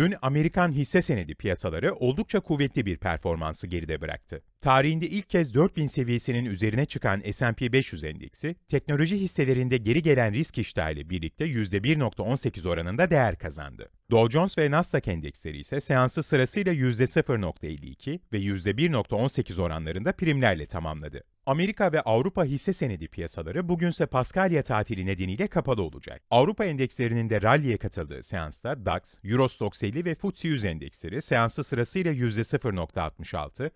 Dün Amerikan hisse senedi piyasaları oldukça kuvvetli bir performansı geride bıraktı. Tarihinde ilk kez 4000 seviyesinin üzerine çıkan S&P 500 endeksi, teknoloji hisselerinde geri gelen risk iştahıyla birlikte %1.18 oranında değer kazandı. Dow Jones ve Nasdaq endeksleri ise seansı sırasıyla %0.52 ve %1.18 oranlarında primlerle tamamladı. Amerika ve Avrupa hisse senedi piyasaları bugünse Paskalya tatili nedeniyle kapalı olacak. Avrupa endekslerinin de ralliye katıldığı seansta DAX, Eurostoxx 50 ve FTSE 100 endeksleri seansı sırasıyla %0.66,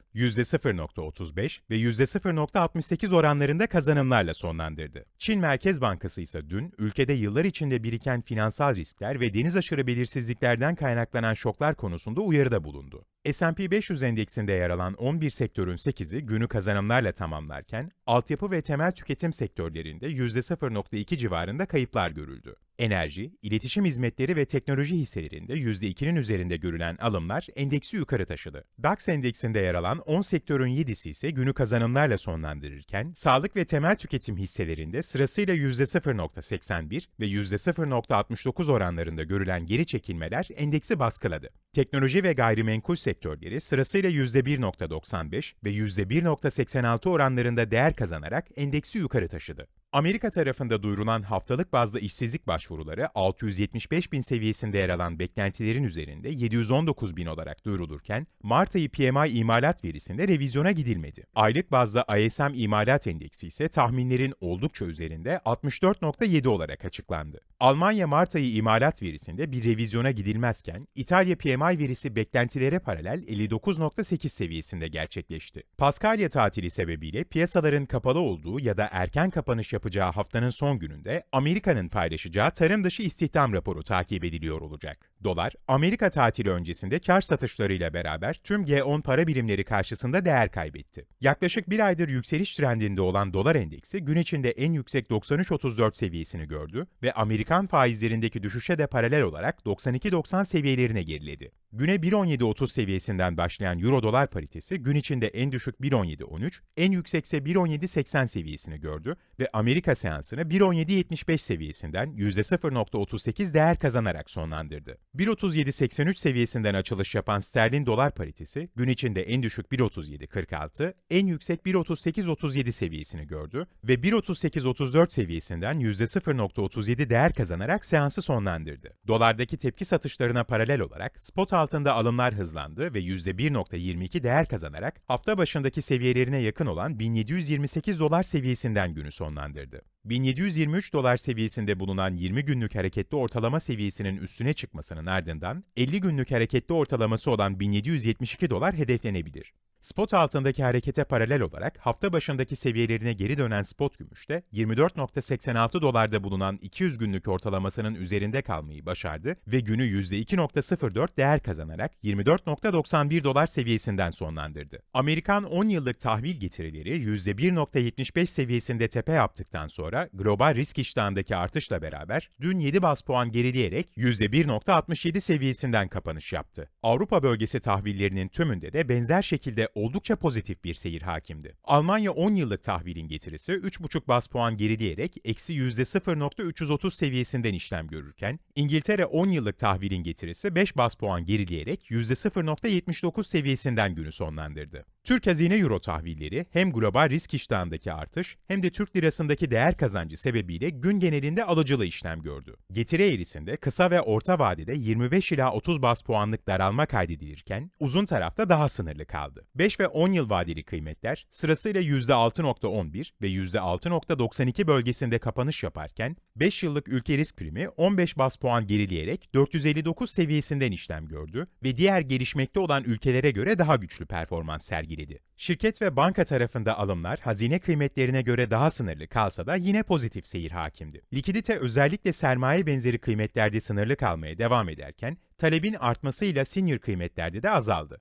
%0.35 ve %0.68 oranlarında kazanımlarla sonlandırdı. Çin Merkez Bankası ise dün ülkede yıllar içinde biriken finansal riskler ve deniz aşırı belirsizliklerden kaynaklanan şoklar konusunda uyarıda bulundu. S&P 500 endeksinde yer alan 11 sektörün 8'i günü kazanımlarla tamamlarken, altyapı ve temel tüketim sektörlerinde %0.2 civarında kayıplar görüldü. Enerji, iletişim hizmetleri ve teknoloji hisselerinde %2'nin üzerinde görülen alımlar endeksi yukarı taşıdı. DAX endeksinde yer alan 10 sektörün 7'si ise günü kazanımlarla sonlandırırken, sağlık ve temel tüketim hisselerinde sırasıyla %0.81 ve %0.69 oranlarında görülen geri çekilmeler endeksi baskıladı. Teknoloji ve gayrimenkul sektörleri sırasıyla %1.95 ve %1.86 oranlarında değer kazanarak endeksi yukarı taşıdı. Amerika tarafında duyurulan haftalık bazda işsizlik başvuruları 675 bin seviyesinde yer alan beklentilerin üzerinde 719 bin olarak duyurulurken, Mart ayı PMI imalat verisinde revizyona gidilmedi. Aylık bazda ISM imalat endeksi ise tahminlerin oldukça üzerinde 64.7 olarak açıklandı. Almanya Mart ayı imalat verisinde bir revizyona gidilmezken, İtalya PMI verisi beklentilere paralel 59.8 seviyesinde gerçekleşti. Paskalya tatili sebebiyle piyasaların kapalı olduğu ya da erken kapanış yapacağı haftanın son gününde Amerika'nın paylaşacağı tarım dışı istihdam raporu takip ediliyor olacak. Dolar, Amerika tatili öncesinde kar satışlarıyla beraber tüm G10 para birimleri karşısında değer kaybetti. Yaklaşık bir aydır yükseliş trendinde olan dolar endeksi gün içinde en yüksek 93.34 seviyesini gördü ve Amerikan faizlerindeki düşüşe de paralel olarak 92.90 seviyelerine geriledi. Güne 1.17.30 seviyesinden başlayan euro dolar paritesi gün içinde en düşük 1.17.13, en yüksekse 1.17.80 seviyesini gördü ve Amerika seansını 1.17.75 seviyesinden %0.38 değer kazanarak sonlandırdı. 1.37.83 seviyesinden açılış yapan sterlin dolar paritesi gün içinde en düşük 1.37.46, en yüksek 1.38.37 seviyesini gördü ve 1.38.34 seviyesinden %0.37 değer kazanarak seansı sonlandırdı. Dolardaki tepki satışlarına paralel olarak spot altında alımlar hızlandı ve %1.22 değer kazanarak hafta başındaki seviyelerine yakın olan 1728 dolar seviyesinden günü sonlandırdı. 1723 dolar seviyesinde bulunan 20 günlük hareketli ortalama seviyesinin üstüne çıkmasının ardından 50 günlük hareketli ortalaması olan 1772 dolar hedeflenebilir. Spot altındaki harekete paralel olarak hafta başındaki seviyelerine geri dönen spot gümüşte 24.86 dolarda bulunan 200 günlük ortalamasının üzerinde kalmayı başardı ve günü %2.04 değer kazanarak 24.91 dolar seviyesinden sonlandırdı. Amerikan 10 yıllık tahvil getirileri %1.75 seviyesinde tepe yaptıktan sonra global risk iştahındaki artışla beraber dün 7 bas puan gerileyerek %1.67 seviyesinden kapanış yaptı. Avrupa bölgesi tahvillerinin tümünde de benzer şekilde oldukça pozitif bir seyir hakimdi. Almanya 10 yıllık tahvilin getirisi 3,5 bas puan gerileyerek eksi %0.330 seviyesinden işlem görürken, İngiltere 10 yıllık tahvilin getirisi 5 bas puan gerileyerek %0.79 seviyesinden günü sonlandırdı. Türk Hazine Euro tahvilleri hem global risk iştahındaki artış hem de Türk lirasındaki değer kazancı sebebiyle gün genelinde alıcılı işlem gördü. Getiri eğrisinde kısa ve orta vadede 25 ila 30 bas puanlık daralma kaydedilirken uzun tarafta daha sınırlı kaldı. 5 ve 10 yıl vadeli kıymetler sırasıyla %6.11 ve %6.92 bölgesinde kapanış yaparken 5 yıllık ülke risk primi 15 bas puan gerileyerek 459 seviyesinden işlem gördü ve diğer gelişmekte olan ülkelere göre daha güçlü performans sergiledi. Şirket ve banka tarafında alımlar hazine kıymetlerine göre daha sınırlı kalsa da yine pozitif seyir hakimdi. Likidite özellikle sermaye benzeri kıymetlerde sınırlı kalmaya devam ederken talebin artmasıyla senior kıymetlerde de azaldı.